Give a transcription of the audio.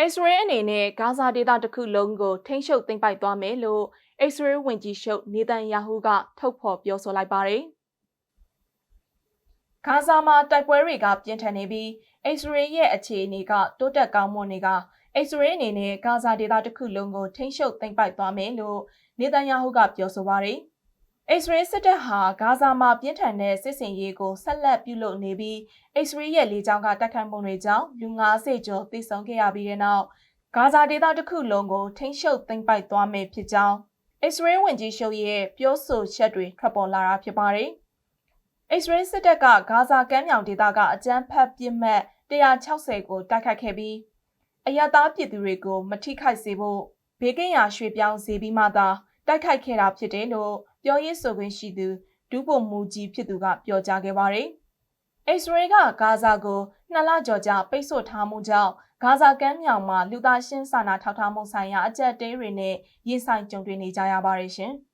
အစ္စရေးအနေနဲ့ဂါဇာဒေသတစ်ခုလုံးကိုထိန်းချုပ်သိမ်းပိုက်သွားမယ်လို့အစ္စရေးဝန်ကြီးချုပ်နေတန်ယာဟုကထုတ်ဖော်ပြောဆိုလိုက်ပါတယ်။ဂါဇာမှာတိုက်ပွဲတွေကပြင်းထန်နေပြီးအစ္စရေးရဲ့အခြေအနေကတိုးတက်ကောင်းမွန်နေကအစ္စရေးအနေနဲ့ဂါဇာဒေသတစ်ခုလုံးကိုထိန်းချုပ်သိမ်းပိုက်သွားမယ်လို့နေတန်ယာဟုကပြောဆိုပါတယ်။ အစ္စရေးစစ်တပ်ဟာဂါဇာမှာပြင်းထန်တဲ့စစ်စင်ရေးကိုဆက်လက်ပြုလုပ်နေပြီးအစ္စရေးရဲ့လေကြောင်းကတိုက်ခိုက်မှုတွေကြောင့်လူ90ကျော်သေဆုံးခဲ့ရပြီးတဲ့နောက်ဂါဇာဒေသတစ်ခုလုံးကိုထိန်းချုပ်သိမ်းပိုက်သွားမယ်ဖြစ်ကြောင်းအစ္စရေးဝန်ကြီးချုပ်ရဲ့ပြောဆိုချက်တွေထွက်ပေါ်လာတာဖြစ်ပါတယ်။အစ္စရေးစစ်တပ်ကဂါဇာကမ်းမြောင်ဒေသကအကြမ်းဖက်ပစ်မှတ်160ကိုတိုက်ခတ်ခဲ့ပြီးအရသားပြည်သူတွေကိုမထိခိုက်စေဖို့ဘေးကင်းရာရွှေ့ပြောင်းစေပြီးမှသာတိုက်ခိုက်ခဲ့တာဖြစ်တယ်လို့ ပြောရေးဆိုခွင့်ရှိသူဒုဗိုလ်မှူးကြီးဖြစ်သူကပြောကြားခဲ့ပါတယ်။အစ္စရေးကဂါဇာကိုနှစ်လကျော်ကြာပိတ်ဆို့ထားမှုကြောင့်ဂါဇာကမ်းမြောင်မှာလူသားရှင်းစာနာထောက်ထားမှုဆိုင်ရာအကြက်တဲတွေနဲ့ရင်ဆိုင်ကြုံတွေ့နေကြရပါတယ်ရှင်။